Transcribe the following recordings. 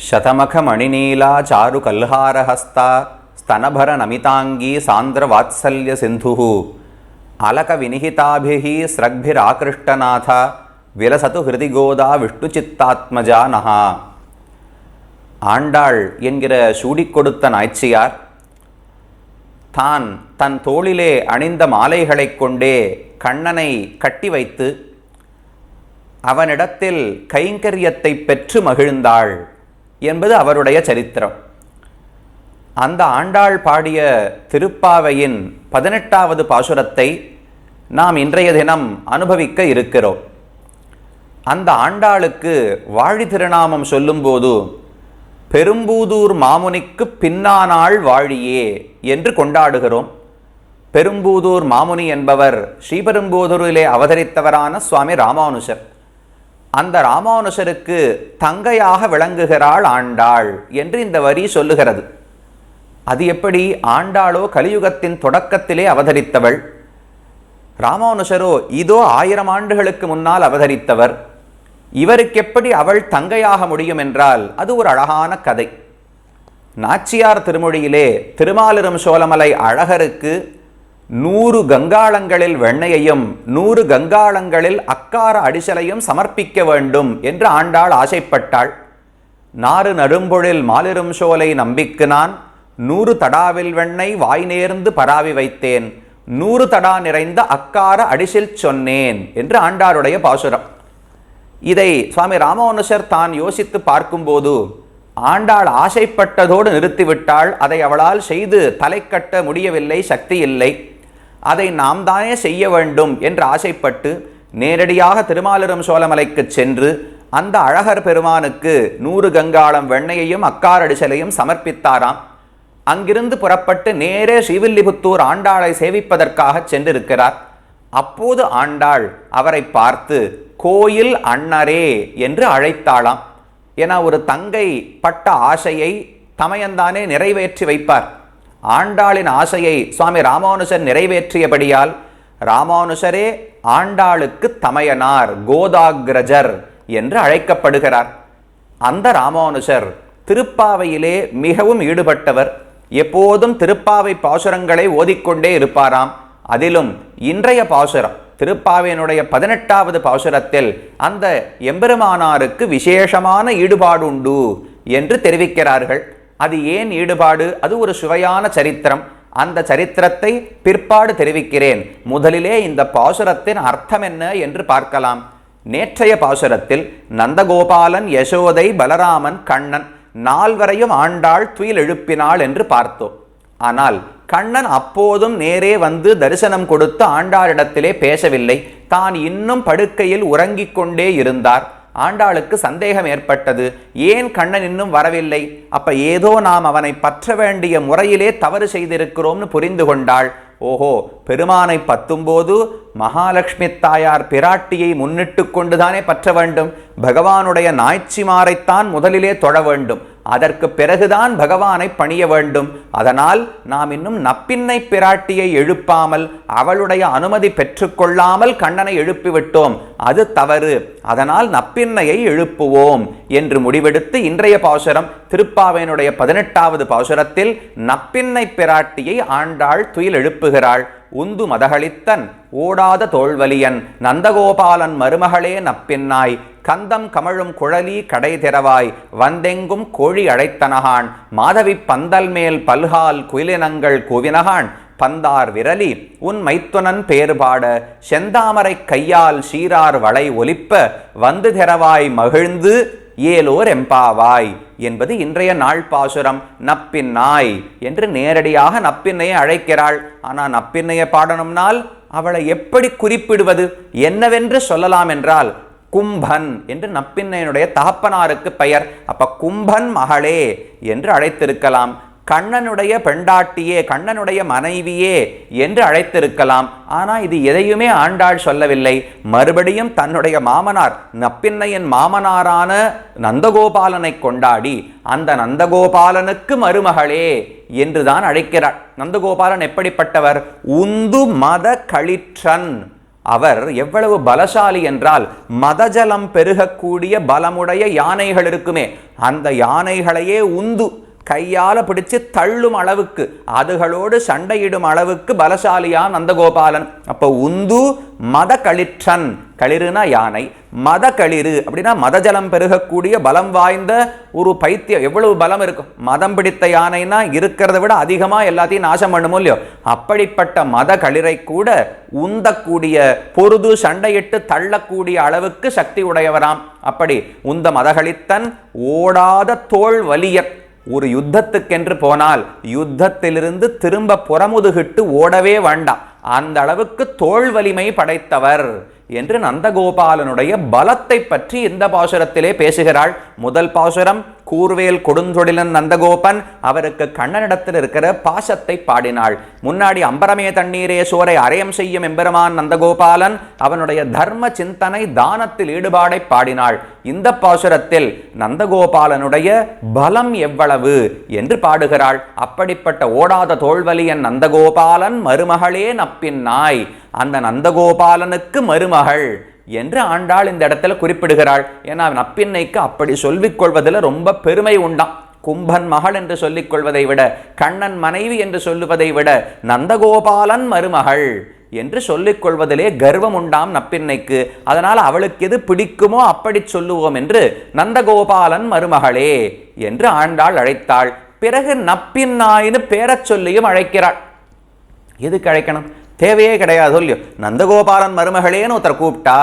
శతమఖమణినీలా చారు కల్హారహస్త స్తనభర నమితాంగీ సాంద్రవాత్సల్య సింధు అలక వినిహితాభిः స్రగ్భిరాకృష్టనాథ விலசது ஹிருதிகோதா விஷ்ணு சித்தாத்மஜா நகா ஆண்டாள் என்கிற சூடிக் கொடுத்த நாய்ச்சியார் தான் தன் தோளிலே அணிந்த மாலைகளைக் கொண்டே கண்ணனை கட்டி வைத்து அவனிடத்தில் கைங்கரியத்தை பெற்று மகிழ்ந்தாள். என்பது அவருடைய சரித்திரம். அந்த ஆண்டாள் பாடிய திருப்பாவையின் பதினெட்டாவது பாசுரத்தை நாம் இன்றைய தினம் அனுபவிக்க இருக்கிறோம். அந்த ஆண்டாளுக்கு வாழி திருநாமம் சொல்லும்போது பெரும்பூதூர் மாமுனிக்கு பின்னானாள் வாழியே என்று கொண்டாடுகிறோம். பெரும்பூதூர் மாமுனி என்பவர் ஸ்ரீபெரும்பூதூரிலே அவதரித்தவரான சுவாமி ராமானுஷர் அந்த ராமானுஷருக்கு தங்கையாக விளங்குகிறாள் ஆண்டாள் என்று இந்த வரி சொல்லுகிறது. அது எப்படி? ஆண்டாளோ கலியுகத்தின் தொடக்கத்திலே அவதரித்தவள். ராமானுஷரோ இதோ ஆயிரம் ஆண்டுகளுக்கு முன்னால் அவதரித்தவர். இவருக்கு எப்படி அவள் தங்கையாக முடியும் என்றால் அது ஒரு அழகான கதை. நாச்சியார் திருமொழியிலே திருமாலிரும் சோழமலை அழகருக்கு நூறு கங்காளங்களில் வெண்ணையையும் நூறு கங்காளங்களில் அக்கார அடிசலையும் சமர்ப்பிக்க வேண்டும் என்று ஆண்டாள் ஆசைப்பட்டாள். நாறு நடும்பொழில் மாலிரும் சோலை நம்பிக்கு நான் நூறு தடாவில் வெண்ணை வாய் நேர்ந்து பராவி வைத்தேன் நூறு தடா நிறைந்த அக்கார அடிசில் சொன்னேன் என்று ஆண்டாளுடைய பாசுரம். இதை சுவாமி ராமானுஷர் தான் யோசித்து பார்க்கும்போது ஆண்டாள் ஆசைப்பட்டதோடு நிறுத்திவிட்டாள் அதை அவளால் செய்து தலை கட்ட முடியவில்லை சக்தி இல்லை. அதை நாம் தானே செய்ய வேண்டும் என்று ஆசைப்பட்டு நேரடியாக திருமாலிரும் சோழமலைக்கு சென்று அந்த அழகர் பெருமானுக்கு நூறு கங்காளம் வெண்ணையையும் அக்காரடிசலையும் சமர்ப்பித்தாராம். அங்கிருந்து புறப்பட்டு நேரே ஸ்ரீவில்லிபுத்தூர் ஆண்டாளை சேவிப்பதற்காக சென்றிருக்கிறார். அப்போது ஆண்டாள் அவரை பார்த்து கோயில் அண்ணரே என்று அழைத்தாளாம். என ஒரு தங்கை பட்ட ஆசையை தமையந்தானே நிறைவேற்றி வைப்பார். ஆண்டாளின் ஆசையை சுவாமி ராமானுஜர் நிறைவேற்றியபடியால் ராமானுஜரே ஆண்டாளுக்கு தமையனார் கோதாகிரஜர் என்று அழைக்கப்படுகிறார். அந்த ராமானுஜர் திருப்பாவையிலே மிகவும் ஈடுபட்டவர். எப்போதும் திருப்பாவை பாசுரங்களை ஓதிக்கொண்டே இருப்பாராம். அதிலும் இன்றைய பாசுரம் திருப்பாவையினுடைய பதினெட்டாவது பாசுரத்தில் அந்த எம்பெருமானாருக்கு விசேஷமான ஈடுபாடு உண்டு என்று தெரிவிக்கிறார்கள். அது ஏன் ஈடுபாடு? அது ஒரு சுவையான சரித்திரம். அந்த சரித்திரத்தை பிற்பாடு தெரிவிக்கிறேன். முதலிலே இந்த பாசுரத்தின் அர்த்தம் என்ன என்று பார்க்கலாம். நேற்றைய பாசுரத்தில் நந்தகோபாலன் யசோதை பலராமன் கண்ணன் நால்வரையும் ஆண்டாள் துயில் எழுப்பினாள் என்று பார்த்தோம். ஆனால் கண்ணன் அப்போதும் நேரே வந்து தரிசனம் கொடுத்து ஆண்டாளிடத்திலே பேசவில்லை. தான் இன்னும் படுக்கையில் உறங்கிக் கொண்டே இருந்தார். ஆண்டாளுக்கு சந்தேகம் ஏற்பட்டது. ஏன் கண்ணன் இன்னும் வரவில்லை? அப்ப ஏதோ நாம் அவனை பற்ற வேண்டிய முறையிலே தவறு செய்திருக்கிறோம்னு புரிந்து கொண்டாள். ஓஹோ பெருமானை பத்தும்போது மகாலட்சுமி தாயார் பிராட்டியை முன்னிட்டு கொண்டுதானே பற்ற வேண்டும். பகவானுடைய நாய்ச்சிமாரைத்தான் முதலிலே தொழ வேண்டும். அதற்கு பிறகுதான் பகவானை பணிய வேண்டும். அதனால் நாம் இன்னும் நப்பின்னை பிராட்டியை எழுப்பாமல் அவளுடைய அனுமதி பெற்றுக்கொள்ளாமல் கண்ணனை எழுப்பிவிட்டோம். அது தவறு. அதனால் நப்பின்னையை எழுப்புவோம் என்று முடிவெடுத்து இன்றைய பாசுரம் திருப்பாவையினுடைய பதினெட்டாவது பாசுரத்தில் நப்பின்னை பிராட்டியை ஆண்டாள் துயில் எழுப்புகிறாள். உந்து மதகளித்தன் ஓடாத தோல்வலியன் நந்தகோபாலன் மருமகளே நப்பின்னாய். கந்தம் கமழும் குழலி கடை திறவாய் வந்தெங்கும் கோழி அழைத்தனகான் மாதவி பந்தல் மேல் பல்கால் குயிலினங்கள் கூவினகான் பந்தார் விரலி உன் மைத்துனன் பேறுபாட செந்தாமரை கையால் சீரார் வளை ஒலிப்ப வந்து திறவாய் மகிழ்ந்து ஏலோர் எம்பாவாய். என்பது இன்றைய நாள் பாசுரம். நப்பின்னாய் என்று நேரடியாக நப்பின்னையை அழைக்கிறாள். ஆனால் நப்பின்னையை பாடணும்னால் அவளை எப்படி குறிப்பிடுவது? என்னவென்று சொல்லலாம் என்றால் கும்பன் என்று நப்பின்னையனுடைய தகப்பனாருக்கு பெயர். அப்ப கும்பன் மகளே என்று அழைத்திருக்கலாம். கண்ணனுடைய பெண்டாட்டியே கண்ணனுடைய மனைவியே என்று அழைத்திருக்கலாம். ஆனால் இது எதையுமே ஆண்டாள் சொல்லவில்லை. மறுபடியும் தன்னுடைய மாமனார் நப்பின்னையின் மாமனாரான நந்தகோபாலனை கொண்டாடி அந்த நந்தகோபாலனுக்கு மருமகளே என்றுதான் அழைக்கிறார் நந்தகோபாலன் எப்படிப்பட்டவர்? உந்து மத களிற்றன் அவர் எவ்வளவு பலசாலி என்றால் மதஜலம் பெருகக்கூடிய பலமுடைய யானைகள் இருக்குமே அந்த யானைகளையே உந்து. கையால் பிடிச்சு தள்ளும் அளவுக்கு அதுகளோடு சண்டையிடும் அளவுக்கு பலசாலியா நந்தகோபாலன். அப்போ உந்து மத களிற்றன் களிறுனா யானை மத களிறு அப்படின்னா மதஜலம் பெருகக்கூடிய பலம் வாய்ந்த ஒரு பைத்தியம் எவ்வளவு பலம் இருக்கும்? மதம் பிடித்த யானைனா இருக்கிறத விட அதிகமாக எல்லாத்தையும் நாசம் பண்ணுமோ இல்லையோ? அப்படிப்பட்ட மத களிரை கூட உந்தக்கூடிய பொருது சண்டையிட்டு தள்ளக்கூடிய அளவுக்கு சக்தி உடையவராம். அப்படி உந்த மதகளித்தன் ஓடாத தோல் வலியன். ஒரு யுத்தத்துக்கென்று போனால் யுத்தத்திலிருந்து திரும்ப புறமுதுகிட்டு ஓடவே வேண்டாம். அந்த அளவுக்கு தோல் வலிமை படைத்தவர் என்று நந்தகோபாலனுடைய பலத்தை பற்றி இந்த பாசுரத்திலே பேசுகிறாள். முதல் பாசுரம் கூர்வேல் கொடுந்தொழிலன் நந்தகோபன் அவருக்கு கண்ணனிடத்தில் இருக்கிற பாசத்தை பாடினாள். முன்னாடி அம்பரமே தண்ணீரே சோரை அரையம் செய்யும் எம்பெருமான் நந்தகோபாலன் அவனுடைய தர்ம சிந்தனை தானத்தில் ஈடுபாடை பாடினாள். இந்த பாசுரத்தில் நந்தகோபாலனுடைய பலம் எவ்வளவு என்று பாடுகிறாள். அப்படிப்பட்ட ஓடாத தோல்வலியன் நந்தகோபாலன் மருமகளே நப்பின் நாய். அந்த நந்தகோபாலனுக்கு மருமகள் என்று ஆண்டாள் இந்த இடத்துல குறிப்பிடுகிறாள். ஏன்னா நப்பின்னைக்கு அப்படி சொல்லிக் கொள்வதில் ரொம்ப பெருமை உண்டாம். கும்பன் மகள் என்று சொல்லிக் கொள்வதை விட கண்ணன் மனைவி என்று சொல்லுவதை விட நந்தகோபாலன் மருமகள் என்று சொல்லிக் கொள்வதிலே கர்வம் உண்டாம் நப்பின்னைக்கு. அதனால் அவளுக்கு எது பிடிக்குமோ அப்படி சொல்லுவோம் என்று நந்தகோபாலன் மருமகளே என்று ஆண்டாள் அழைத்தாள். பிறகு நப்பின்னாயின்னு பேரச் சொல்லியும் அழைக்கிறாள். எதுக்கு அழைக்கணும்? தேவையே கிடையாது சொல்லியோ. நந்தகோபாலன் மருமகளேன்னு ஒருத்தர் கூப்பிட்டா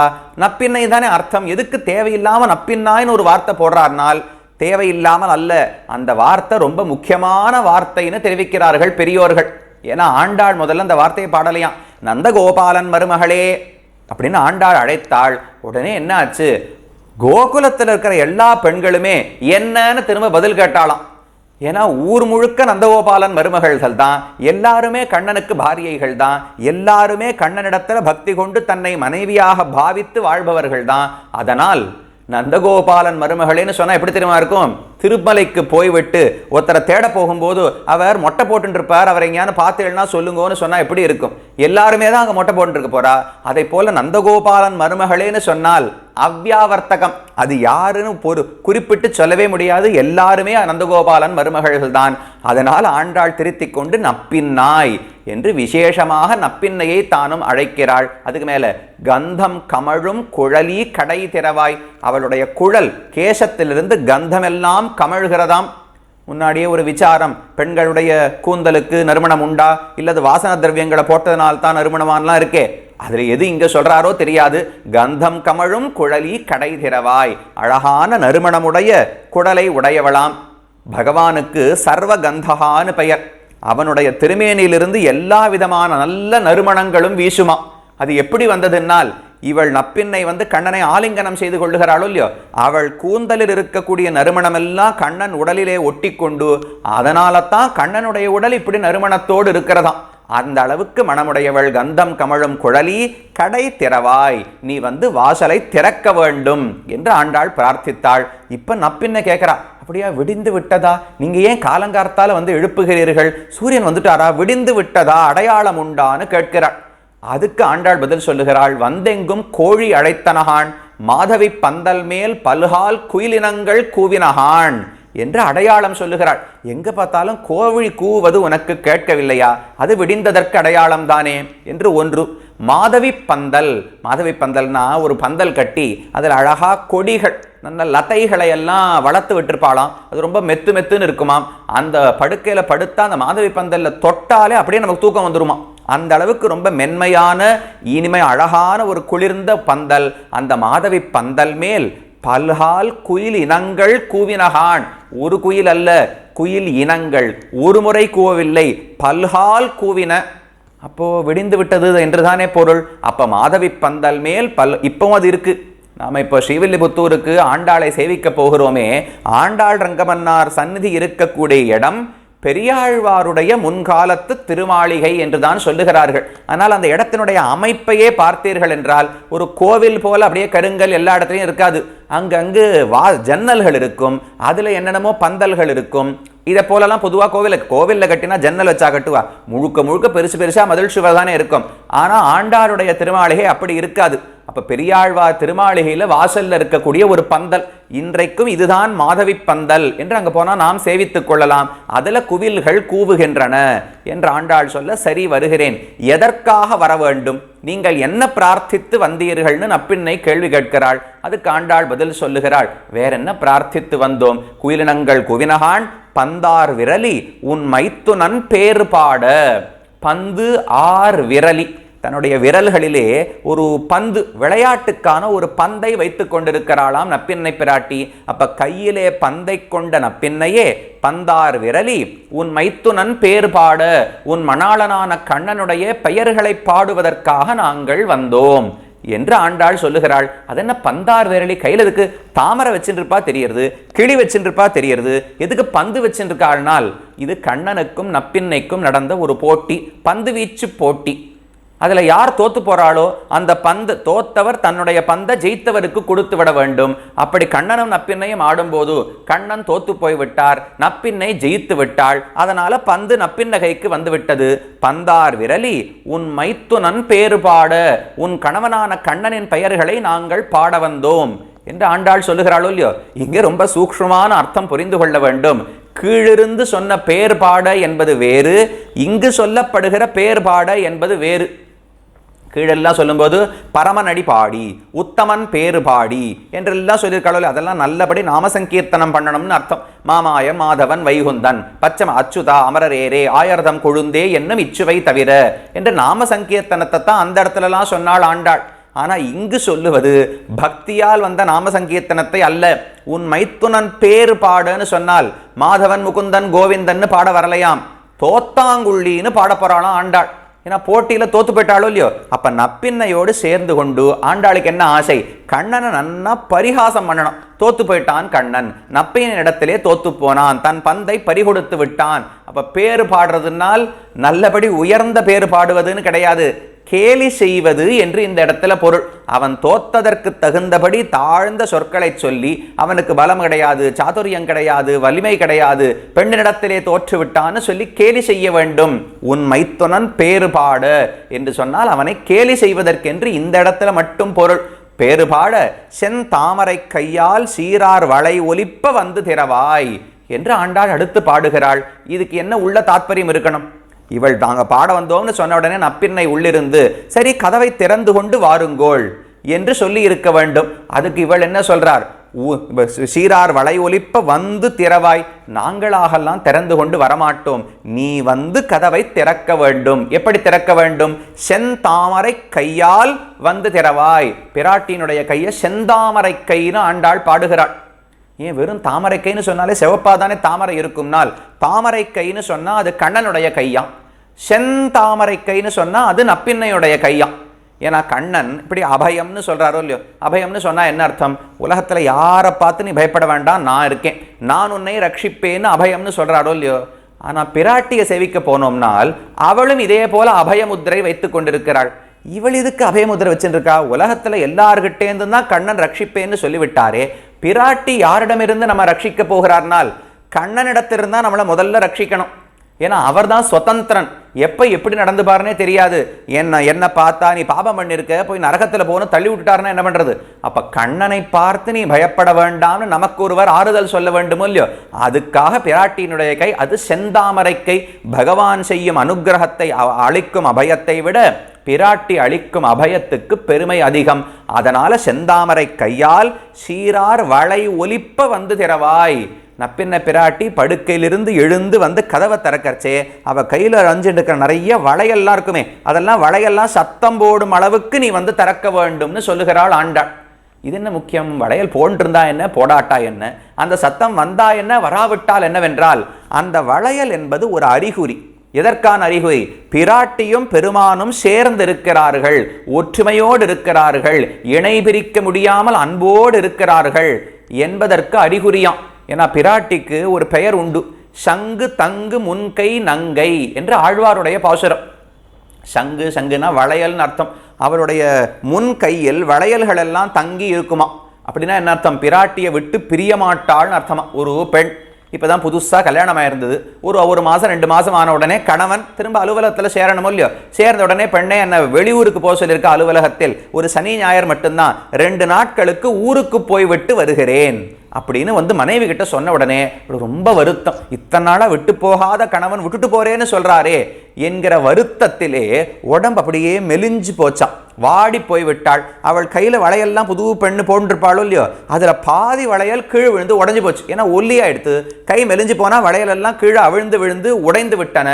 நப்பின்னை தானே அர்த்தம் எதுக்கு தேவையில்லாமல் நப்பின்னாயின்னு ஒரு வார்த்தை போடுறார்னால் தேவையில்லாமல் அல்ல. அந்த வார்த்தை ரொம்ப முக்கியமான வார்த்தைன்னு தெரிவிக்கிறார்கள் பெரியோர்கள். ஏன்னா ஆண்டாள் முதல்ல அந்த வார்த்தையை பாடலையாம். நந்தகோபாலன் மருமகளே அப்படின்னு ஆண்டாள் அழைத்தாள். உடனே என்ன ஆச்சு கோகுலத்தில் இருக்கிற எல்லா பெண்களுமே என்னன்னு திரும்ப பதில் கேட்டாளாம். ஏன்னா ஊர் முழுக்க நந்தகோபாலன் மருமகள்கள் தான். எல்லாருமே கண்ணனுக்கு பாரியைகள் தான். எல்லாருமே கண்ணனிடத்தில் பக்தி கொண்டு தன்னை மனைவியாக பாவித்து வாழ்பவர்கள் தான். அதனால் நந்தகோபாலன் மருமகளேன்னு சொன்னால் எப்படி தெரியுமா இருக்கும்? திருமலைக்கு போய்விட்டு ஒருத்தரை தேட போகும்போது அவர் மொட்டை போட்டுருப்பார் அவர் அவரை எங்கேயானு பார்த்தேன்னா சொல்லுங்கன்னு சொன்னால் எப்படி இருக்கும்? எல்லாருமே தான் அங்கே மொட்டை போட்டுருக்க போகிறா அதை போல் நந்தகோபாலன் மருமகளேன்னு சொன்னால் அவ்யாவர்த்தகம் அது யாருன்னு ஒரு குறிப்பிட்டு சொல்லவே முடியாது. எல்லாருமே நந்தகோபாலன் மருமகள்கள் தான் அதனால் ஆண்டாள் திருத்திக் கொண்டு நப்பின்னாய் என்று விசேஷமாக நப்பின்னையை தானும் அழைக்கிறாள். அதுக்கு மேலே கந்தம் கமழும் குழலி கடை திறவாய். அவளுடைய குழல் கேசத்திலிருந்து கந்தமெல்லாம் கமழ்கிறதாம். முன்னாடியே ஒரு விசாரம். பெண்களுடைய கூந்தலுக்கு நறுமணம் உண்டா? இல்லது வாசன திரவியங்களை போட்டதனால்தான் நறுமணமானலாம் இருக்கே. அதில் எது இங்க சொல்றாரோ தெரியாது. கந்தம் கமழும் குழலி கடை திறவாய். அழகான நறுமணமுடைய குடலை உடையவளாம். பகவானுக்கு சர்வ கந்தகான்னு பெயர். அவனுடைய திருமேனியிலிருந்து எல்லா விதமான நல்ல நறுமணங்களும் வீசுமா. அது எப்படி வந்ததுன்னால் இவள் நப்பின்னை வந்து கண்ணனை ஆலிங்கனம் செய்து கொள்ளுகிறாளோ இல்லையோ அவள் கூந்தலில் இருக்கக்கூடிய நறுமணமெல்லாம் கண்ணன் உடலிலே ஒட்டி கொண்டு அதனால தான் கண்ணனுடைய உடல் இப்படி நறுமணத்தோடு இருக்கிறதாம். அந்த அளவுக்கு மனமுடையவள் கந்தம் கமழும் குழலி கடை திறவாய் நீ வந்து வாசலை திறக்க வேண்டும் என்று ஆண்டாள் பிரார்த்தித்தாள். இப்ப நப்பின்ன கேட்குறா அப்படியா விடிந்து விட்டதா? நீங்க ஏன் காலங்கார்த்தால வந்து எழுப்புகிறீர்கள்? சூரியன் வந்துட்டாரா? விடிந்து விட்டதா? அடையாளம் உண்டான்னு கேட்கிறாள். அதுக்கு ஆண்டாள் பதில் சொல்லுகிறாள் வந்தெங்கும் கோழி அழைத்தனகான் மாதவி பந்தல் மேல் பல்கால் குயிலினங்கள் கூவினகான் என்று அடையாளம் சொல்லுகிறாள். எங்கே பார்த்தாலும் கோழி கூவது உனக்கு கேட்கவில்லையா? அது விடிந்ததற்கு அடையாளம் தானே? என்று ஒன்று. மாதவி பந்தல். மாதவி பந்தல்னா ஒரு பந்தல் கட்டி அதில் அழகா கொடிகள் நல்ல லதைகளை எல்லாம் வளர்த்து விட்டுருப்பாளாம். அது ரொம்ப மெத்து மெத்துன்னு இருக்குமாம். அந்த படுக்கையில் படுத்தா அந்த மாதவி பந்தலில் தொட்டாலே அப்படியே நமக்கு தூக்கம் வந்துருமா? அந்த அளவுக்கு ரொம்ப மென்மையான இனிமை அழகான ஒரு குளிர்ந்த பந்தல். அந்த மாதவி பந்தல் மேல் பல்ஹால் குயில் இனங்கள் கூவினகான் ஒரு குயில் அல்ல குயில் இனங்கள். ஒரு முறை கூவவில்லை பல்ஹால் கூவின. அப்போ விடிந்து விட்டது என்றுதானே பொருள். அப்போ மாதவி பந்தல் மேல் பல் இப்பவும் அது இருக்கு. நாம் இப்போ ஸ்ரீவில்லிபுத்தூருக்கு ஆண்டாளை சேவிக்க போகிறோமே. ஆண்டாள் ரங்கமன்னார் சந்நிதி இருக்கக்கூடிய இடம் பெரியாழ்வாருடைய முன்காலத்து திருமாளிகை என்றுதான் சொல்லுகிறார்கள். ஆனால் அந்த இடத்தினுடைய அமைப்பையே பார்த்தீர்கள் என்றால் ஒரு கோவில் போல அப்படியே கருங்கல் எல்லா இடத்துலையும் இருக்காது. அங்கங்கு வா ஜன்னல்கள் இருக்கும் அதில் என்னென்னமோ பந்தல்கள் இருக்கும். இதை போலலாம் பொதுவாக கோவிலுக்கு கோவிலில் கட்டினா ஜன்னல் வச்சா கட்டுவா. முழுக்க முழுக்க பெருசு பெருசாக மதில் சுவர் தானே இருக்கும். ஆனால் ஆண்டாருடைய திருமாளிகை அப்படி இருக்காது. அப்ப பெரியாழ்வார் திருமாளிகையில வாசல்ல இருக்கக்கூடிய ஒரு பந்தல். இன்றைக்கும் இதுதான் மாதவி பந்தல் என்று அங்க போனா நாம் சேவித்துக் கொள்ளலாம். அதுல குவில்கள் கூவுகின்றன என்று ஆண்டாள் சொல்ல சரி வருகிறேன். எதற்காக வர வேண்டும்? நீங்கள் என்ன பிரார்த்தித்து வந்தீர்கள்னு நப்பின்னை கேள்வி கேட்கிறாள். அதுக்கு ஆண்டாள் பதில் சொல்லுகிறாள். வேற என்ன பிரார்த்தித்து வந்தோம்? குயிலினங்கள் குவினகான் பந்தார் விரலி உன் மைத்துனன் பேறு பாட. பந்து ஆர் விரலி. தன்னுடைய விரல்களிலே ஒரு பந்து விளையாட்டுக்கான ஒரு பந்தை வைத்துக் கொண்டிருக்கிறாளாம் நப்பின்னை பிராட்டி. அப்ப கையிலே பந்தை கொண்ட நப்பின்னையே பந்தார் விரலி உன் மைத்துனன் பேர் பாட உன் மணாளனான கண்ணனுடைய பெயர்களை பாடுவதற்காக நாங்கள் வந்தோம் என்று ஆண்டாள் சொல்லுகிறாள். அது என்ன பந்தார் விரலி? கையில் எதுக்கு தாமரை வச்சுருப்பா தெரியறது கிளி வச்சுருப்பா தெரியறது எதுக்கு பந்து வச்சுருக்காள்னால் இது கண்ணனுக்கும் நப்பின்னைக்கும் நடந்த ஒரு போட்டி பந்து வீச்சு போட்டி. அதில் யார் தோத்து போகிறாளோ அந்த பந்து தோத்தவர் தன்னுடைய பந்தை ஜெயித்தவருக்கு கொடுத்து விட வேண்டும். அப்படி கண்ணனும் நப்பின்னையும் ஆடும்போது கண்ணன் தோத்து போய் விட்டார் நப்பின்னை ஜெயித்து விட்டாள். அதனால் பந்து நப்பின்னகைக்கு வந்துவிட்டது பந்தார் விரலி உன் மைத்துனன் பேறு பாட உன் கணவனான கண்ணனின் பெயர்களை நாங்கள் பாட வந்தோம். என்று ஆண்டாள் சொல்லுகிறாளோ இல்லையோ? இங்கே ரொம்ப சூக்ஷ்மமான அர்த்தம் புரிந்து கொள்ள வேண்டும். கீழிருந்து சொன்ன பேர்பாட என்பது வேறு இங்கு சொல்லப்படுகிற பேர்பாட என்பது வேறு. கீழெல்லாம் சொல்லும்போது பரமனடி பாடி உத்தமன் பேரு பாடி என்றெல்லாம் சொல்லியிருக்காளோ அதெல்லாம் நல்லபடி நாம சங்கீர்த்தனம் பண்ணணும்னு அர்த்தம். மாமாயம் மாதவன் வைகுந்தன் பச்சம அச்சுதா அமரரேரே ஆயர்தம் கொழுந்தே என்னும் இச்சுவை தவிர என்று நாம சங்கீர்த்தனத்தை தான் அந்த இடத்துலலாம் சொன்னாள் ஆண்டாள். ஆனால் இங்கு சொல்லுவது பக்தியால் வந்த நாம சங்கீர்த்தனத்தை அல்ல உன் மைத்துனன் பேரு பாடுன்னு சொன்னால் மாதவன் முகுந்தன் கோவிந்தன்னு பாட வரலையாம். தோத்தாங்குள்ளின்னு பாட போறாளாம் ஆண்டாள். ஏன்னா போட்டியில் தோத்து போயிட்டாளோ இல்லையோ? அப்போ நப்பின்னையோடு சேர்ந்து கொண்டு ஆண்டாளுக்கு என்ன ஆசை? கண்ணனை நன்னா பரிகாசம் பண்ணணும். தோத்து போயிட்டான் கண்ணன். நப்பையின் இடத்திலே தோத்து போனான். தன் பந்தை பறிகொடுத்து விட்டான். அப்போ பேர் பாடுறதுனால் நல்லபடி உயர்ந்த பேர் பாடுவதுன்னு கிடையாது. கேலி செய்வது என்று இந்த இடத்துல பொருள். அவன் தோத்ததற்கு தகுந்தபடி தாழ்ந்த சொற்களை சொல்லி அவனுக்கு பலம் கிடையாது சாதுரியம் கிடையாது வலிமை கிடையாது பெண்ணிடத்திலே தோற்றுவிட்டான்னு சொல்லி கேலி செய்ய வேண்டும். உன் மைத்துனன் பேறுபாடு என்று சொன்னால் அவனை கேலி செய்வதற்கென்று இந்த இடத்துல மட்டும் பொருள். பேறுபாட செந்தாமரை கையால் சீரார் வளை ஒலிப்ப வந்து திறவாய் என்று ஆண்டாள் அடுத்து பாடுகிறாள். இதுக்கு என்ன உள்ள தாத்பரியம் இருக்கணும்? இவள் நாங்கள் பாட வந்தோம்னு சொன்ன உடனே நப்பின்னை உள்ளிருந்து சரி கதவை திறந்து கொண்டு வாருங்கோள் என்று சொல்லி இருக்க வேண்டும். அதுக்கு இவள் என்ன சொல்றார்? சீரார் வளை ஒலிப்ப வந்து திறவாய். நாங்களாகலாம் திறந்து கொண்டு வரமாட்டோம். நீ வந்து கதவை திறக்க வேண்டும். எப்படி திறக்க வேண்டும்? செந்தாமரை கையால் வந்து திறவாய். பிராட்டியினுடைய கையை செந்தாமரை கைன்னு ஆண்டாள் பாடுகிறாள். ஏன் வெறும் தாமரை கைன்னு சொன்னாலே சிவப்பா தானே தாமரை இருக்கும்னால் தாமரை கைன்னு சொன்னால் அது கண்ணனுடைய கையாம் செந்தாமரை கைன்னு சொன்னால் அது நப்பின்னையுடைய கையாம் ஏன்னா கண்ணன் இப்படி அபயம்னு சொல்கிறாரோ இல்லையோ? அபயம்னு சொன்னால் என்ன அர்த்தம்? உலகத்தில் யாரை பார்த்து நீ பயப்பட வேண்டாம் நான் இருக்கேன். நான் உன்னை ரட்சிப்பேன்னு அபயம்னு சொல்கிறாரோ இல்லையோ? ஆனால் பிராட்டியை சேவிக்க போனோம்னால் அவளும் இதே போல அபயமுத்திரை வைத்து கொண்டிருக்கிறாள். இவள் இதுக்கு அபயமுத்திரை வச்சுருக்கா? உலகத்தில் எல்லார்கிட்டேருந்து தான் கண்ணன் ரட்சிப்பேன்னு சொல்லிவிட்டாரே. பிராட்டி யாரிடமிருந்து நம்ம ரட்சிக்க போகிறார்னால் கண்ணனிடத்திலிருந்தா நம்மளை முதல்ல ரட்சிக்கணும். ஏன்னா அவர் தான் சுதந்திரன். எப்போ எப்படி நடந்துப்பாருனே தெரியாது. என்ன என்ன பார்த்தா நீ பாபம் பண்ணிருக்க போய் நரகத்தில் போகணும் தள்ளி விட்டுட்டாருன்னா என்ன பண்ணுறது அப்போ கண்ணனை பார்த்து நீ பயப்பட வேண்டாம்னு நமக்கு ஒருவர் ஆறுதல் சொல்ல வேண்டுமோ இல்லையோ? அதுக்காக பிராட்டியினுடைய கை அது செந்தாமரை கை. பகவான் செய்யும் அனுக்கிரகத்தை அளிக்கும் அபயத்தை விட பிராட்டி அளிக்கும் அபயத்துக்கு பெருமை அதிகம். அதனால செந்தாமரை கையால் சீரார் வளை ஒலிப்ப வந்து திறவாய். நப்பின்ன பிராட்டி படுக்கையிலிருந்து எழுந்து வந்து கதவை திறக்கறச்சே அவ கையில் அஞ்சுட்டு எடுக்கிற நிறைய வளையெல்லாம் இருக்குமே அதெல்லாம் வளையெல்லாம் சத்தம் போடும் அளவுக்கு நீ வந்து திறக்க வேண்டும்னு சொல்லுகிறாள் ஆண்டாள். இது என்ன முக்கியம்? வளையல் போன்றிருந்தா என்ன? போடாட்டா என்ன? அந்த சத்தம் வந்தா என்ன? வராவிட்டால் என்னவென்றால் அந்த வளையல் என்பது ஒரு அறிகுறி. எதற்கான அறிகுறி? பிராட்டியும் பெருமானும் சேர்ந்து இருக்கிறார்கள் ஒற்றுமையோடு இருக்கிறார்கள் இணை பிரிக்க முடியாமல் அன்போடு இருக்கிறார்கள் என்பதற்கு அறிகுறியாம். ஏன்னா பிராட்டிக்கு ஒரு பெயர் உண்டு. சங்கு தங்கு முன்கை நங்கை என்று ஆழ்வாருடைய பாசுரம். சங்கு சங்குனா வளையல்னு அர்த்தம். அவருடைய முன் கையில் வளையல்கள் எல்லாம் தங்கி இருக்குமா? அப்படின்னா என்ன அர்த்தம்? பிராட்டியை விட்டு பிரிய மாட்டாள்னு அர்த்தமா? ஒரு பெண். இப்போ தான் புதுசாக கல்யாணம் ஆயிருந்தது ஒரு ஒரு மாதம் ரெண்டு மாதம் ஆன உடனே கணவன் திரும்ப அலுவலகத்தில் சேரணுமோ இல்லையோ? சேர்ந்த உடனே பெண்ணே என்ன வெளியூருக்கு போக சொல்லியிருக்க? அலுவலகத்தில். ஒரு சனி ஞாயிறு மட்டும்தான். ரெண்டு நாட்களுக்கு ஊருக்கு போய் விட்டு வருகிறேன். அப்படின்னு வந்து மனைவி கிட்ட சொன்ன உடனே ரொம்ப வருத்தம். இத்தனை நாளாக விட்டு போகாத கணவன் விட்டுட்டு போறேன்னு சொல்றாரே என்கிற வருத்தத்திலே உடம்பு அப்படியே மெலிஞ்சு போச்சாம். வாடி போய் விட்டாள். அவள் கையில் வளையல்லாம் புது பெண்ணு போன்றிருப்பாளோ இல்லையோ அதில் பாதி வளையல் கீழ் விழுந்து உடைஞ்சு போச்சு. ஏன்னா ஒல்லியாக எடுத்து கை மெலிஞ்சு போனால் வளையலெல்லாம் கீழே அவிழ்ந்து விழுந்து உடைந்து விட்டன.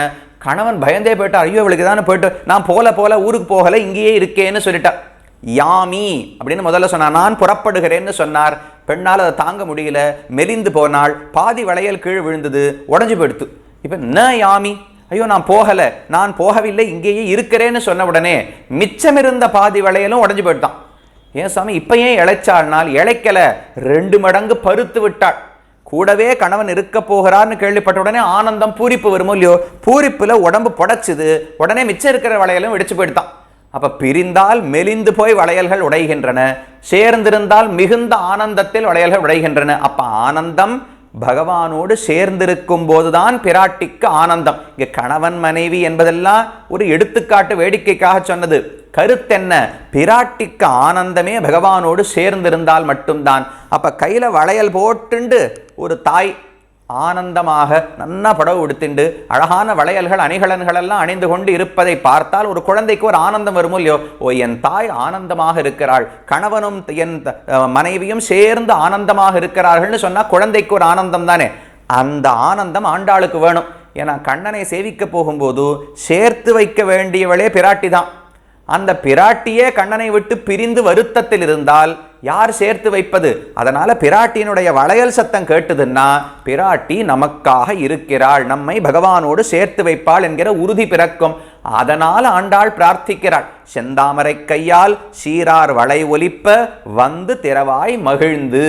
கணவன் பயந்தே போயிட்டார். ஐயோ இவளுக்கு தானே போயிட்டு நான் போல போல ஊருக்கு போகலை இங்கேயே இருக்கேன்னு சொல்லிட்டான் யாமி அப்படின்னு முதல்ல சொன்னார் நான் புறப்படுகிறேன்னு சொன்னார். பெண்ணால் அதை தாங்க முடியல. மெலிந்து போனால் பாதி வளையல் கீழ் விழுந்தது. உடஞ்சு போயிடுத்து. இப்போ ந யாமி? ஐயோ நான் போகலை. நான் போகவில்லை. இங்கேயே இருக்கிறேன்னு சொன்ன உடனே மிச்சமிருந்த பாதி வளையலும் உடஞ்சு போயிட்டான் ஏன் சாமி? இப்போ ஏன் இழைச்சாள்னால் இழைக்கலை. ரெண்டு மடங்கு பருத்து விட்டாள். கூடவே கணவன் இருக்க போகிறார்னு கேள்விப்பட்ட உடனே ஆனந்தம் பூரிப்பு வருமோ இல்லையோ? பூரிப்பில் உடம்பு புடைச்சிது. உடனே மிச்சம் இருக்கிற வளையலும் வெடிச்சு போயிட்டான் அப்போ பிரிந்தால் மெலிந்து போய் வளையல்கள் உடைகின்றன. சேர்ந்திருந்தால் மிகுந்த ஆனந்தத்தில் வளையல்கள் உடைகின்றன. அப்போ ஆனந்தம் பகவானோடு சேர்ந்திருக்கும் போதுதான் பிராட்டிக்கு ஆனந்தம். இங்கே கணவன் மனைவி என்பதெல்லாம் ஒரு எடுத்துக்காட்டு வேடிக்கைக்காக சொன்னது. கருத்தென்ன? பிராட்டிக்கு ஆனந்தமே பகவானோடு சேர்ந்திருந்தால் மட்டும்தான். அப்போ கையில் வளையல் போட்டுண்டு ஒரு தாய் ஆனந்தமாக நன்னா படவு உடுத்திண்டு அழகான வளையல்கள் அணிகலன்கள் எல்லாம் அணிந்து கொண்டு இருப்பதை பார்த்தால் ஒரு குழந்தைக்கு ஒரு ஆனந்தம் வருமோ இல்லையோ? ஓ என் தாய் ஆனந்தமாக இருக்கிறாள். கணவனும் என் த- மனைவியும் சேர்ந்து ஆனந்தமாக இருக்கிறார்கள்னு சொன்னால் குழந்தைக்கு ஒரு ஆனந்தம் தானே? அந்த ஆனந்தம் ஆண்டாளுக்கு வேணும். ஏன்னா கண்ணனை சேவிக்க போகும்போது சேர்த்து வைக்க வேண்டியவளே பிராட்டி தான். அந்த பிராட்டியே கண்ணனை விட்டு பிரிந்து வருத்தத்தில் இருந்தால் யார் சேர்த்து வைப்பது? அதனால பிராட்டியினுடைய வளையல் சத்தம் கேட்டுதுன்னா பிராட்டி நமக்காக இருக்கிறாள் நம்மை பகவானோடு சேர்த்து வைப்பாள் என்கிற உறுதி பிறக்கும். அதனால் ஆண்டாள் பிரார்த்திக்கிறாள். செந்தாமரை கையால் சீரார் வளை ஒலிப்ப வந்து திறவாய் மகிழ்ந்து.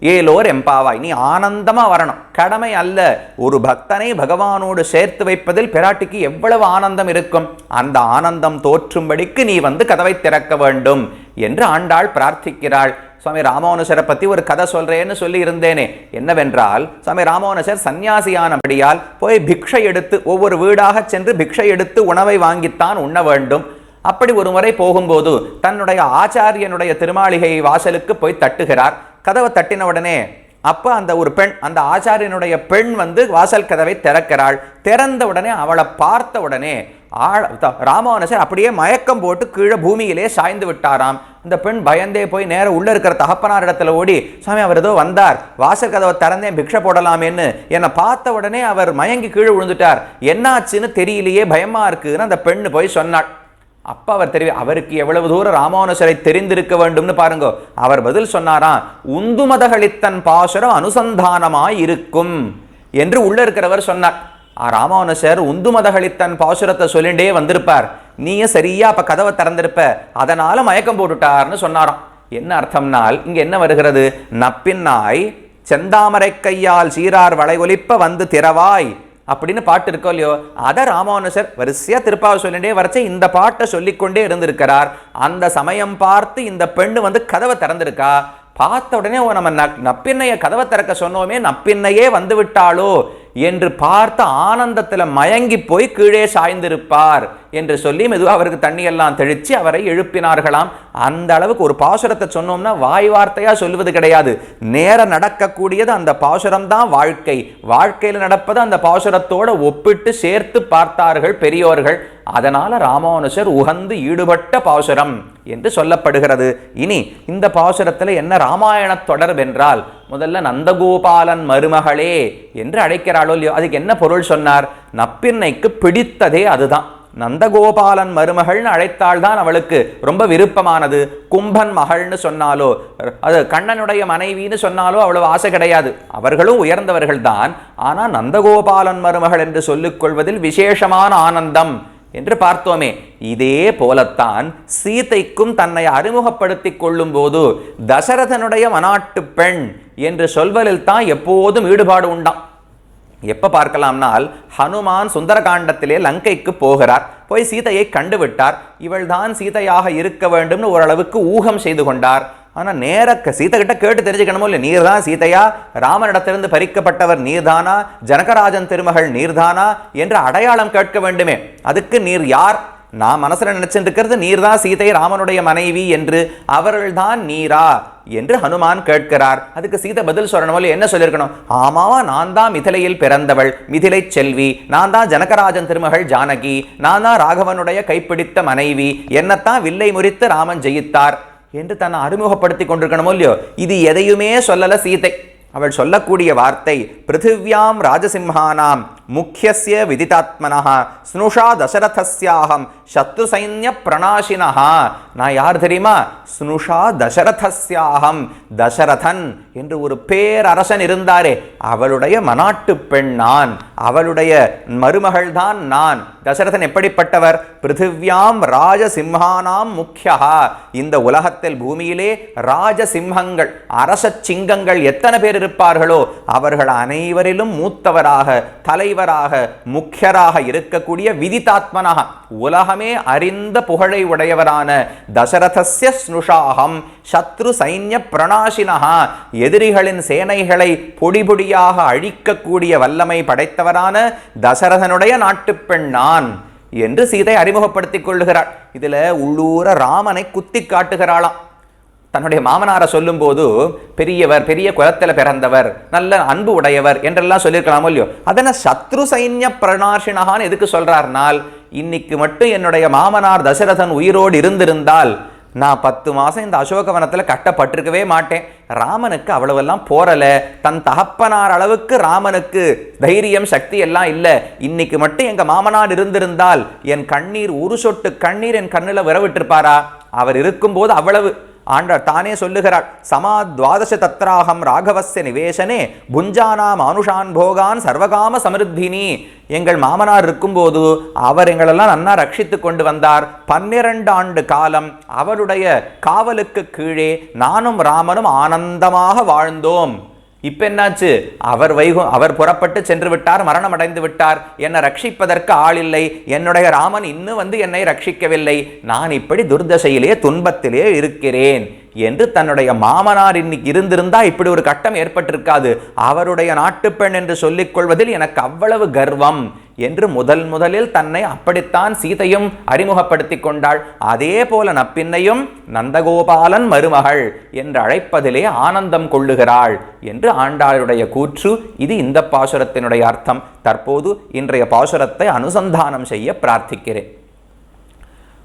ஏலோர் எம்பாவாய் நீ ஆனந்தமாக வரணும். கடமை அல்ல ஒரு பக்தனை பகவானோடு சேர்த்து வைப்பதில் பிராட்டிக்கு எவ்வளவு ஆனந்தம் இருக்கும்? அந்த ஆனந்தம் தோற்றும்படிக்கு நீ வந்து கதவை திறக்க வேண்டும் என்று ஆண்டாள் பிரார்த்திக்கிறாள். சுவாமி ராமானுஜரை பற்றி ஒரு கதை சொல்கிறேன்னு சொல்லி இருந்தேனே என்னவென்றால் சுவாமி ராமானுஜர் சன்னியாசியானபடியால் போய் பிக்ஷை எடுத்து ஒவ்வொரு வீடாக சென்று பிக்ஷை எடுத்து உணவை வாங்கித்தான் உண்ண வேண்டும். அப்படி ஒரு முறை போகும்போது தன்னுடைய ஆச்சாரியனுடைய திருமாளிகை வாசலுக்கு போய் தட்டுகிறார். கதவை தட்டின உடனே அப்போ அந்த ஒரு பெண் அந்த ஆச்சாரியனுடைய பெண் வந்து வாசல் கதவை திறக்கிறாள். திறந்த உடனே அவளை பார்த்த உடனே ஆழ த- ராமானுஜர் அப்படியே மயக்கம் போட்டு கீழே பூமியிலே சாய்ந்து விட்டாராம். அந்த பெண் பயந்தே போய் நேரம் உள்ளே இருக்கிற தகப்பனார் இடத்துல ஓடி சாமி அவர் ஏதோ வந்தார். வாசல் கதவை திறந்தேன் பிக்ஷை போடலாமேன்னு. என்னை பார்த்த உடனே அவர் மயங்கி கீழே விழுந்துட்டார். என்னாச்சுன்னு தெரியலையே பயமாக இருக்குதுன்னு அந்த பெண்ணு போய் சொன்னாள். அப்போ அவர் தெரிவி அவருக்கு எவ்வளவு தூரம் ராமானுசரை தெரிந்திருக்க வேண்டும்னு பாருங்க. அவர் பதில் சொன்னாராம் உந்துமதகளித்தன் பாசுரம் அனுசந்தானமாய் இருக்கும் என்று உள்ள இருக்கிறவர் சொன்னார். ராமானுசர் உந்துமதகளித்தன் பாசுரத்தை சொல்லிண்டே வந்திருப்பார். நீயும் சரியா அப்போ கதவை திறந்திருப்ப அதனால மயக்கம் போட்டுட்டார்னு சொன்னாராம். என்ன அர்த்தம்னால் இங்க என்ன வருகிறது? நப்பின்னாய் செந்தாமரை கையால் சீரார் வளை ஒலிப்ப வந்து திறவாய் அப்படின்னு பாட்டு இருக்கோ இல்லையோ அதை ராமானுஜர் வரிசையாக திருப்பாவை சொல்லிட்டே வரச்சே இந்த பாட்டை சொல்லிக்கொண்டே இருந்திருக்கிறார். அந்த சமயம் பார்த்து இந்த பெண்ணு வந்து கதவை திறந்திருக்கா? பார்த்த உடனே நம்ம ந- நப்பின்னைய கதவை திறக்க சொன்னோமே நப்பின்னையே வந்து விட்டாளோ? என்று பார்த்த ஆனந்தத்தில் மயங்கி போய் கீழே சாய்ந்திருப்பார் என்று சொல்லி மெதுவாக அவருக்கு தண்ணியெல்லாம் தெளித்து அவரை எழுப்பினார்களாம். அந்த அளவுக்கு ஒரு பாசுரத்தை சொன்னோம்னா வாய் வார்த்தையாக சொல்வது கிடையாது. நேர நடக்கக்கூடியது அந்த பாசுரம் தான் வாழ்க்கை. வாழ்க்கையில் நடப்பது அந்த பாசுரத்தோட ஒப்பிட்டு சேர்த்து பார்த்தார்கள் பெரியோர்கள். அதனால் ராமானுஜர் உகந்து ஈடுபட்ட பாசுரம் என்று சொல்லப்படுகிறது. இனி இந்த பாசுரத்தில் என்ன ராமாயண தொடர்பென்றால் முதல்ல நந்தகோபாலன் மருமகளே என்று அழைக்கிறாளோ இல்லையோ அதுக்கு என்ன பொருள் சொன்னார்? நப்பின்னைக்கு பிடித்ததே அதுதான். நந்தகோபாலன் மருமகள்னு அழைத்தால் தான் அவளுக்கு ரொம்ப விருப்பமானது. கும்பன் மகள்னு சொன்னாலோ அது கண்ணனுடைய மனைவின்னு சொன்னாலோ அவ்வளவு ஆசை கிடையாது. அவர்களும் உயர்ந்தவர்கள் தான் ஆனால் நந்தகோபாலன் மருமகள் என்று சொல்லிக்கொள்வதில் விசேஷமான ஆனந்தம். என்று பார்த்தோமே. இதே போலத்தான் சீதைக்கும் தன்னை அறிமுகப்படுத்திக் கொள்ளும் போது தசரதனுடைய மனாட்டு பெண் என்று சொல்வதில் தான் எப்போதும் ஈடுபாடு உண்டாம். எப்ப பார்க்கலாம்னால் ஹனுமான் சுந்தரகாண்டத்திலே லங்கைக்கு போகிறார். போய் சீதையை கண்டுவிட்டார். இவள்தான் சீதையாக இருக்க வேண்டும்னு ஓரளவுக்கு ஊகம் செய்து கொண்டார். ஆனால் நேர க- சீதை கிட்ட கேட்டு தெரிஞ்சுக்கணுமோ இல்லை நீர் தான் சீதையா ராமனிடத்திலிருந்து பறிக்கப்பட்டவர் நீர்தானா? ஜனகராஜன் திருமகள் நீர்தானா? என்று அடையாளம் கேட்க வேண்டுமே. அதுக்கு நீர் யார்? நான் மனசுல நினைச்சிட்டு இருக்கிறது நீர்தான் சீதை ராமனுடைய மனைவி என்று. அவர்கள்தான் நீரா என்று ஹனுமான் கேட்கிறார். அதுக்கு சீதை பதில் சொல்லணும் என்ன சொல்லியிருக்கணும்? ஆமாவா நான் தான் மிதிலையில் பிறந்தவள். மிதிலை செல்வி. நான் தான் ஜனகராஜன் திருமகள் ஜானகி. நான் தான் ராகவனுடைய கைப்பிடித்த மனைவி. என்னத்தான் வில்லை முறித்து ராமன் ஜெயித்தார். என்று தன்னை அறிமுகப்படுத்தி கொண்டிருக்கணுமோ இல்லையோ? இது எதையுமே சொல்லலை சீதை அவள் சொல்லக்கூடிய வார்த்தை பிருத்திவ்யாம் ராஜசிம்ஹானாம் முக்கியசிய விதிதாத்மனா ஸ்னுஷா தசரதஸ்யாகம் சத்ரு சைன்ய பிரணாசினஹா. நான் யார் தெரியுமா? ஸ்னுஷா தசரதஸ்யாகம் தசரதன் என்று ஒரு பேரரசன் இருந்தாரே அவளுடைய மனாட்டு பெண் நான் அவளுடைய மருமகள் தான் நான். தசரதன் எப்படிப்பட்டவர்? பிருத்திவ்யாம் ராஜசிம்ஹானாம் முக்கியா இந்த உலகத்தில் பூமியிலே ராஜசிம்ஹங்கள் அரச சிங்கங்கள் எத்தனை பேர் இருப்பார்களோ? அவர்கள் அனைவரிலும் மூத்தவராக தலைவராக முக்கியராக இருக்கக்கூடிய விதிதாத்மனாக உலகமே அறிந்த புகழை உடையவரான தசரதஸ்ய ஸ்னுஷாகம் சத்ரு சைன்ய பிரணாசினகா எதிரிகளின் சேனைகளை பொடிபொடியாக அழிக்கக்கூடிய வல்லமை படைத்தவரான தசரதனுடைய நாட்டுப்பெண் நான் என்று சீதை அறிமுகப்படுத்திக் கொள்ளுகிறாள். இதுல உள்ளூர ராமனை குத்தி காட்டுகிறாளாம். தன்னுடைய மாமனாரை சொல்லும்போது பெரியவர் பெரிய குலத்தில் பிறந்தவர் நல்ல அன்பு உடையவர் என்றெல்லாம் சொல்லியிருக்கலாமோ இல்லையோ? அதனை சத்ரு சைன்ய பிரணாசினகான்னு எதுக்கு சொல்கிறார்னால் இன்னைக்கு மட்டும் என்னுடைய மாமனார் தசரதன் உயிரோடு இருந்திருந்தால் நான் பத்து மாதம் இந்த அசோகவனத்தில் கட்டப்பட்டிருக்கவே மாட்டேன். ராமனுக்கு அவ்வளவெல்லாம் போரலை தன் தகப்பனார் அளவுக்கு ராமனுக்கு தைரியம் சக்தி எல்லாம் இல்லை. இன்னைக்கு மட்டும் எங்கள் மாமனார் இருந்திருந்தால் என் கண்ணீர் ஒரு சொட்டு கண்ணீர் என் கண்ணில் விரவிட்டிருப்பாரா? அவர் இருக்கும்போது அவ்வளவு. ஆண்டாள் தானே சொல்லுகிறாள் சமா துவாதச தத்ராகம் ராகவஸ்ய நிவேசனே புஞ்சானா அனுஷான் போகான் சர்வகாம சமிருத்தினி. எங்கள் மாமனார் இருக்கும்போது அவர் எங்களெல்லாம் நன்னா ரட்சித்து கொண்டு வந்தார். பன்னிரண்டு ஆண்டு காலம் அவருடைய காவலுக்கு கீழே நானும் ராமனும் ஆனந்தமாக வாழ்ந்தோம். இப்ப என்னாச்சு? அவர் வைகு அவர் புறப்பட்டு சென்று விட்டார் மரணம் அடைந்து விட்டார். என்னை ரட்சிப்பதற்கு ஆள் இல்லை. என்னுடைய ராமன் இன்னும் வந்து என்னை ரட்சிக்கவில்லை. நான் இப்படி துர்தசையிலே துன்பத்திலே இருக்கிறேன் என்று தன்னுடைய மாமனார் இன்னைக்கு இருந்திருந்தா இப்படி ஒரு கட்டம் ஏற்பட்டிருக்காது. அவருடைய நாட்டுப்பெண் என்று சொல்லிக் கொள்வதில் எனக்கு அவ்வளவு கர்வம். என்று முதல் முதலில் தன்னை அப்படித்தான் சீதையும் அறிமுகப்படுத்திக் கொண்டாள். அதே போல நப்பின்னையும் நந்தகோபாலன் மருமகள் என்று அழைப்பதிலே ஆனந்தம் கொள்ளுகிறாள் என்று ஆண்டாளுடைய கூற்று. இது இந்த பாசுரத்தினுடைய அர்த்தம். தற்போது இன்றைய பாசுரத்தை அனுசந்தானம் செய்ய பிரார்த்திக்கிறேன்.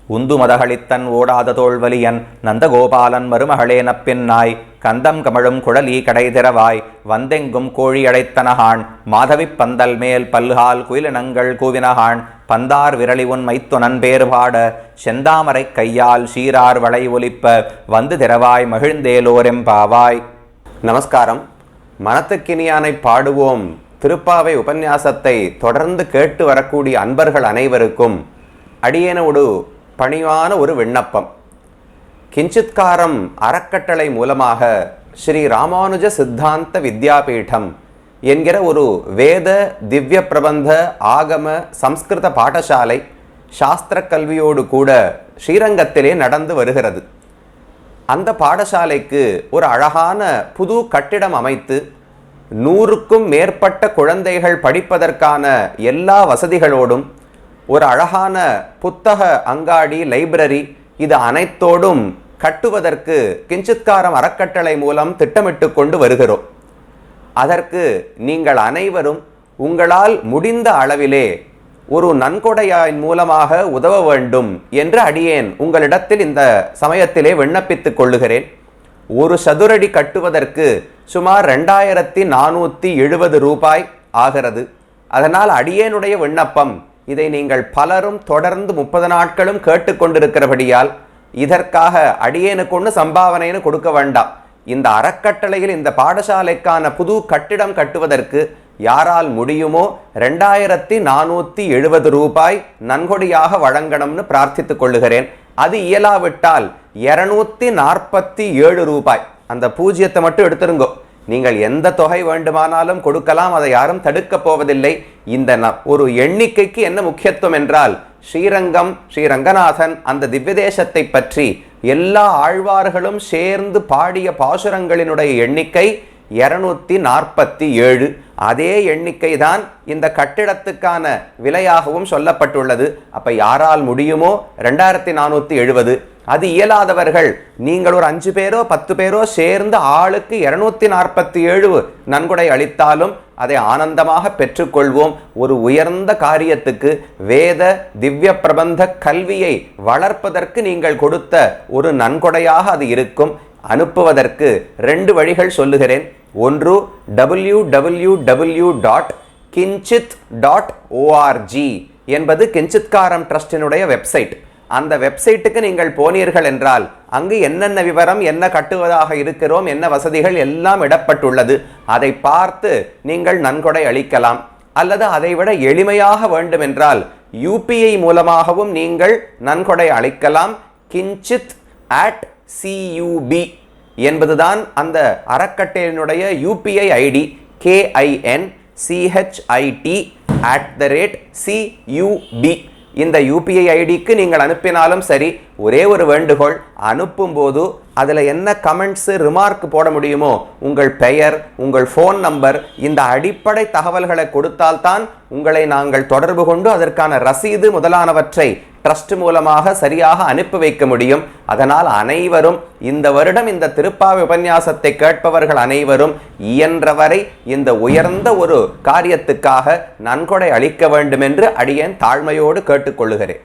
உந்து மதகளித்தன் ஓடாத தோல்வலியன் நந்தகோபாலன் மருமகளேனப் பின்னாய் கந்தம் கமழும் குழலி கடைதிரவாய் வந்தெங்கும் கோழி அடைத்தனகான் மாதவிப் பந்தல் மேல் பல்கால் குயிலினங்கள் கூவினகான் பந்தார் விரலி உன் மைத்துனன் பேர் செந்தாமரை கையால் சீரார் வளை ஒலிப்ப. வந்து திரவாய் மகிழ்ந்தேலோரெம்பாவாய் நமஸ்காரம். மனத்துக்கினியானை பாடுவோம். திருப்பாவை உபன்யாசத்தை தொடர்ந்து கேட்டு வரக்கூடிய அன்பர்கள் அனைவருக்கும் அடியேனோடு பணிவான ஒரு விண்ணப்பம். கிஞ்சித்காரம் அறக்கட்டளை மூலமாக ஸ்ரீ ராமானுஜ சித்தாந்த வித்யாபீடம் என்கிற ஒரு வேத திவ்ய பிரபந்த ஆகம சம்ஸ்கிருத பாடசாலை சாஸ்திர கல்வியோடு கூட ஸ்ரீரங்கத்திலே நடந்து வருகிறது. அந்த பாடசாலைக்கு ஒரு அழகான புது கட்டிடம் அமைத்து நூறுக்கும் மேற்பட்ட குழந்தைகள் படிப்பதற்கான எல்லா வசதிகளோடும் ஒரு அழகான புத்தக அங்காடி லைப்ரரி. இது அனைத்தோடும் கட்டுவதற்கு கிஞ்சித்காரம் அறக்கட்டளை மூலம் திட்டமிட்டு கொண்டு வருகிறோம். அதற்கு நீங்கள் அனைவரும் உங்களால் முடிந்த அளவிலே ஒரு நன்கொடையின் மூலமாக உதவ வேண்டும் என்று அடியேன் உங்களிடத்தில் இந்த சமயத்திலே விண்ணப்பித்துக் கொள்ளுகிறேன். ஒரு சதுரடி கட்டுவதற்கு சுமார் ரெண்டாயிரத்தி நானூற்றி எழுபது ரூபாய் ஆகிறது. அதனால் அடியேனுடைய விண்ணப்பம் இதை நீங்கள் பலரும் தொடர்ந்து முப்பது நாட்களும் கேட்டுக்கொண்டிருக்கிறபடியால் இதற்காக அடியேனுக்கு ஒன்று சம்பாவனைன்னு கொடுக்க வேண்டாம். இந்த அறக்கட்டளையில் இந்த பாடசாலைக்கான புது கட்டிடம் கட்டுவதற்கு யாரால் முடியுமோ ரெண்டாயிரத்தி நானூற்றி எழுபது ரூபாய் நன்கொடியாக வழங்கணும்னு பிரார்த்தித்துக் கொள்ளுகிறேன். அது இயலாவிட்டால் இரநூத்தி நாற்பத்தி ஏழு ரூபாய். அந்த பூஜ்ஜியத்தை மட்டும் எடுத்துருங்கோ. நீங்கள் எந்த தொகை வேண்டுமானாலும் கொடுக்கலாம் அதை யாரும் தடுக்கப் போவதில்லை. இந்த ந- ஒரு எண்ணிக்கைக்கு என்ன முக்கியத்துவம் என்றால் ஸ்ரீரங்கம் ஸ்ரீ ரங்கநாதன் அந்த திவ்யதேசத்தை பற்றி எல்லா ஆழ்வார்களும் சேர்ந்து பாடிய பாசுரங்களினுடைய எண்ணிக்கை இருநூத்தி நாற்பத்தி ஏழு அதே எண்ணிக்கை தான் இந்த கட்டிடத்துக்கான விலையாகவும் சொல்லப்பட்டுள்ளது. அப்போ யாரால் முடியுமோ ரெண்டாயிரத்தி நானூற்றி எழுபது. அது இயலாதவர்கள். நீங்கள் ஒரு அஞ்சு பேரோ பத்து பேரோ சேர்ந்து ஆளுக்கு இருநூத்தி நாற்பத்தி ஏழு நன்கொடை அளித்தாலும் அதை ஆனந்தமாக பெற்றுக்கொள்வோம். ஒரு உயர்ந்த காரியத்துக்கு வேத திவ்ய பிரபந்த கல்வியை வளர்ப்பதற்கு நீங்கள் கொடுத்த ஒரு நன்கொடையாக அது இருக்கும். அனுப்புவதற்கு ரெண்டு வழிகள் சொல்லுகிறேன். ஒன்று W W W dot Kinchit dot ORG என்பது கிஞ்சித்காரம் ட்ரஸ்டினுடைய வெப்சைட் அந்த வெப்சைட்டுக்கு நீங்கள் போனீர்கள் என்றால் அங்கு என்னென்ன விவரம் என்ன கட்டுவதாக இருக்கிறோம் என்ன வசதிகள் எல்லாம் இடப்பட்டுள்ளது. அதை பார்த்து நீங்கள் நன்கொடை அளிக்கலாம். அல்லது அதைவிட எளிமையாக வேண்டுமென்றால் யூபிஐ மூலமாகவும் நீங்கள் நன்கொடை அளிக்கலாம். கிஞ்சித் அட் சியூபி என்பதுதான் அந்த அறக்கட்டளையினுடைய UPI ID. K I N C H I T at the rate C U B இந்த யூபிஐ ஐடிக்கு நீங்கள் அனுப்பினாலும் சரி ஒரே ஒரு வேண்டுகோள் அனுப்பும்போது அதில் என்ன கமெண்ட்ஸு ரிமார்க் போட முடியுமோ உங்கள் பெயர் உங்கள் ஃபோன் நம்பர் இந்த அடிப்படை தகவல்களை கொடுத்தால்தான் உங்களை நாங்கள் தொடர்பு கொண்டு அதற்கான ரசீது முதலானவற்றை ட்ரஸ்ட் மூலமாக சரியாக அனுப்பி வைக்க முடியும். அதனால் அனைவரும் இந்த வருடம் இந்த திருப்பாவை உபன்யாசத்தை கேட்பவர்கள் அனைவரும் இயன்றவரை இந்த உயர்ந்த ஒரு காரியத்துக்காக நன்கொடை அளிக்க வேண்டும் என்று அடியேன் தாழ்மையோடு கேட்டுக்கொள்ளுகிறேன்.